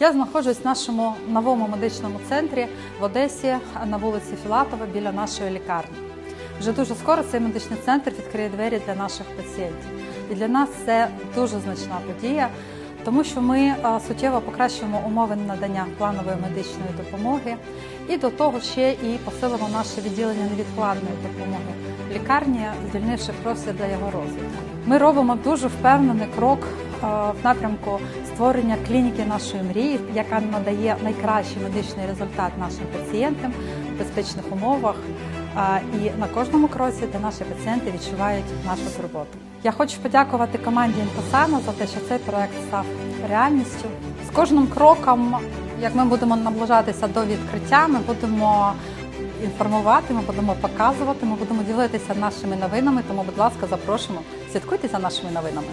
Я знаходжусь в нашому новому медичному центрі в Одесі на вулиці Філатова біля нашої лікарні. Вже дуже скоро цей медичний центр відкриє двері для наших пацієнтів. І для нас це дуже значна подія, тому що ми е, суттєво покращуємо умови надання планової медичної допомоги і до того ще і посилимо наше відділення невідкладної допомоги лікарні, звільнивши простір для його розвитку. Ми робимо дуже впевнений крок е, в напрямку створення клініки нашої мрії, яка надає найкращий медичний результат нашим пацієнтам в безпечних умовах. І на кожному кроці, де наші пацієнти відчувають нашу турботу. Я хочу подякувати команді Інфосана за те, що цей проект став реальністю. З кожним кроком, як ми будемо наближатися до відкриття, ми будемо інформувати, ми будемо показувати, ми будемо ділитися нашими новинами. Тому, будь ласка, запрошуємо, слідкуйте за нашими новинами.